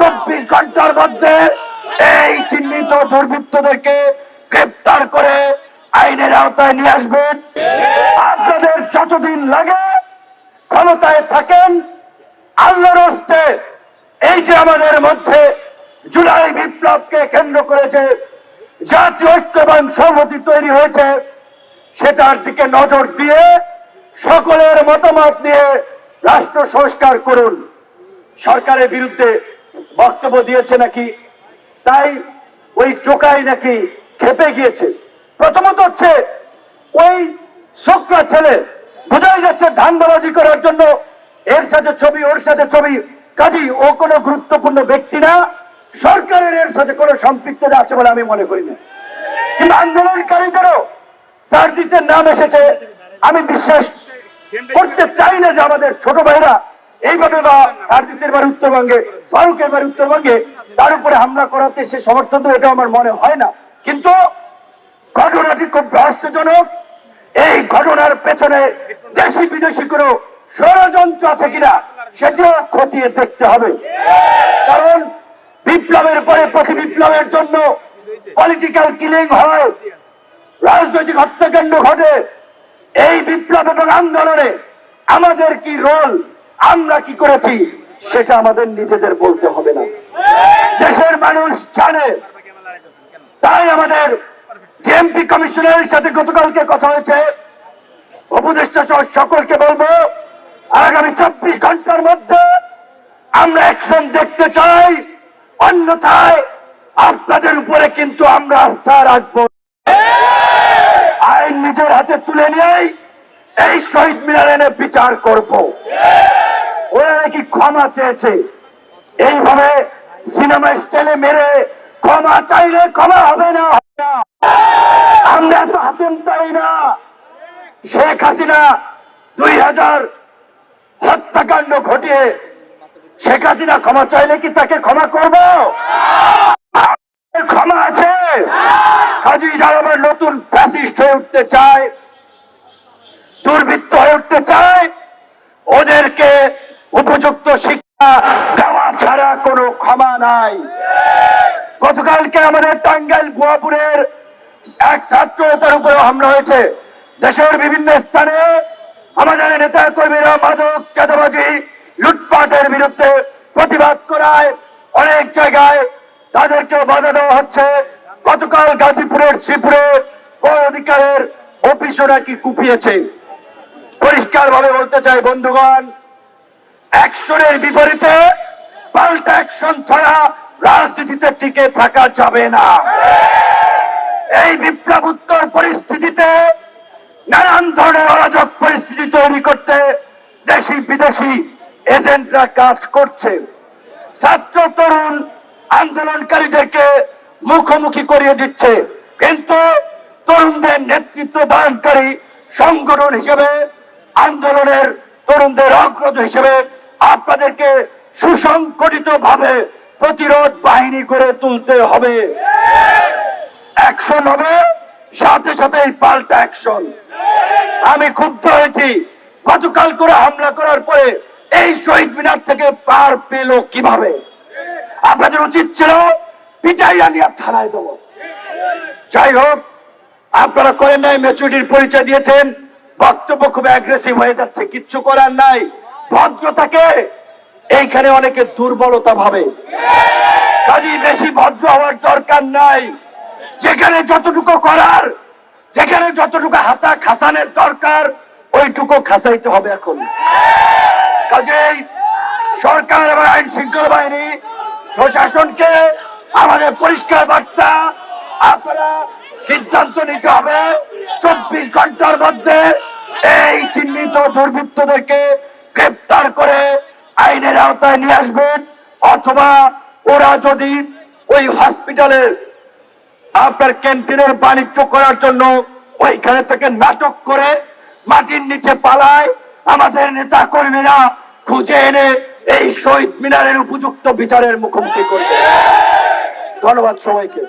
চব্বিশ ঘণ্টার মধ্যে এই চিহ্নিত দুর্বৃত্তদেরকে গ্রেপ্তার করে আইনের আওতায় নিয়ে আসবেন। আপনাদের যতদিন লাগে ক্ষমতায় থাকেন, আল্লাহর হস্তে এই যে আমাদের মধ্যে জুলাই বিপ্লবকে কেন্দ্র করেছে, জাতীয় ঐক্য এবং সংহতি তৈরি হয়েছে, সেটার দিকে নজর দিয়ে সকলের মতামত নিয়ে রাষ্ট্র সংস্কার করুন। সরকারের বিরুদ্ধে বক্তব্য দিয়েছে নাকি? তাই ওই টোকাই নাকি খেপে গিয়েছে। প্রথমত হচ্ছে ওই শোকরা ছেলে বোঝাই যাচ্ছে ধান্দাবাজি করার জন্য এর সাথে ছবি, ওর সাথে ছবি। কাজী ও কোনো গুরুত্বপূর্ণ ব্যক্তি না। সরকারের এর সাথে কোনো সম্পৃক্ততা আছে বলে আমি মনে করি না। কিন্তু আন্দোলনকারীদেরও সার্জিসের নাম এসেছে। আমি বিশ্বাস করতে চাই না যে আমাদের ছোট ভাইরা এইভাবে বা সার্জিসের বাড়ি উত্তরবঙ্গে, ফারুকের বাড়ি উত্তরবঙ্গে, তার উপরে হামলা করাতে সে সমর্থন এটা আমার মনে হয় না। কিন্তু ঘটনাটি খুব রহস্যজনক। এই ঘটনার পেছনে দেশি বিদেশি কোনো ষড়যন্ত্র আছে কিনা, সেটিও খতিয়ে দেখতে হবে। কারণ বিপ্লবের পরে, প্রতি বিপ্লবের জন্য পলিটিক্যাল কিলিং হয়, রাজনৈতিক হত্যাকাণ্ড ঘটে। এই বিপ্লব এবং আন্দোলনে আমাদের কি রোল আমরা কি করেছি? সেটা আমাদের নিজেদের বলতে হবে না। দেশের মানুষ জানে। তাই আমাদের জেএমপি কমিশনারের সাথে গতকালকে কথা হয়েছে। উপদেষ্টা সহ সকলকে বলব, আগামী চব্বিশ ঘণ্টার মধ্যে আমরা অ্যাকশন দেখতে চাই। অন্যথায় আপনাদের উপরে কিন্তু আমরা আস্থা রাখব আইন নিজের হাতে তুলে নিয়েই এই শহীদ মিনার এনে বিচার করব। ক্ষমা চেয়েছে। এইভাবে সিনেমা স্টাইলে মেরে ক্ষমা চাইলে ক্ষমা হবে না আমরা এত হাতেম তাই না? শেখ হাসিনা দুই হাজার হত্যাকাণ্ড ঘটিয়ে শেখ হাসিনা ক্ষমা চাইলে কি তাকে ক্ষমা করব? ক্ষমা আছে। কাজী আবার নতুন ফ্যাসিস্ট হয়ে উঠতে চায়, দুর্বৃত্ত হয়ে উঠতে চায় ওদেরকে উপযুক্ত শিক্ষা দেওয়া ছাড়া কোনো ক্ষমা নাই। গতকালকে আমাদের টাঙ্গাইল গুয়াপুরের এক ছাত্র নেতার উপরে হামলা হয়েছে। দেশের বিভিন্ন স্থানে আমাদের নেতা কর্মীরা মাদক, চাঁদাবাজি, লুটপাটের বিরুদ্ধে প্রতিবাদ করায় অনেক জায়গায় তাদেরকে বাধা দেওয়া হচ্ছে। গতকাল গাজীপুরের শ্রীপুরে অধিকারের অফিসও নাকি কুপিয়েছে। পরিষ্কার ভাবে বলতে চাই বন্ধুগণ অ্যাকশনের বিপরীতে পাল্টা অ্যাকশন ছাড়া রাজনীতিতে টিকে থাকা যাবে না। এই বিপ্লব উত্তর পরিস্থিতিতে নানান ধরনের অরাজক পরিস্থিতি তৈরি করতে দেশি বিদেশি এজেন্টরা কাজ করছে। ছাত্র, তরুণ আন্দোলনকারীদেরকে মুখোমুখি করিয়ে দিচ্ছে। কিন্তু তরুণদের নেতৃত্ব দানকারী সংগঠন হিসেবে, আন্দোলনের তরুণদের অগ্রজ হিসেবে আপনাদেরকে সুসংগঠিত ভাবে প্রতিরোধ বাহিনী করে তুলতে হবে। অ্যাকশন হবে, সাথে সাথে এই পাল্টা অ্যাকশন আমি ক্ষুব্ধ হয়েছি। গতকাল করে হামলা করার পরে এই শহীদ মিনার থেকে পার পেল কীভাবে? আপনাদের উচিত ছিল পিটাই আনিয়া থানায় দেবো। যাই হোক, আপনারা করেন নাই ম্যাচুরিটির পরিচয় দিয়েছেন। বক্তব্য খুব অ্যাগ্রেসিভ হয়ে যাচ্ছে, কিচ্ছু করার নাই। ভদ্রতাকে এইখানে অনেকে দুর্বলতা ভাবে। কাজী বেশি ভদ্র হওয়ার দরকার নাই। যেখানে যতটুকু করার, যেখানে যতটুকু হাতা খাসানের দরকার, ওইটুকু খাসাইতে হবে এখন। কাজেই সরকার এবং আইন শৃঙ্খলা বাহিনী, প্রশাসনকে আমাদের পরিষ্কার বার্তা, আপনারা সিদ্ধান্ত নিতে হবে চব্বিশ ঘণ্টার মধ্যে এই চিহ্নিত দুর্বৃত্তদেরকে গ্রেপ্তার করে আইনের আওতায় নিয়ে আসবেন অথবা ওরা যদি ওই হসপিটালের আপনার ক্যান্টিনের বাণিজ্য করার জন্য ওইখানে থেকে নাটক করে, মাটির নিচে পালায়, আমাদের নেতা কর্মীরা খুঁজে এনে এই শহীদ মিনারের উপযুক্ত বিচারের মুখোমুখি করবে। ধন্যবাদ সবাইকে।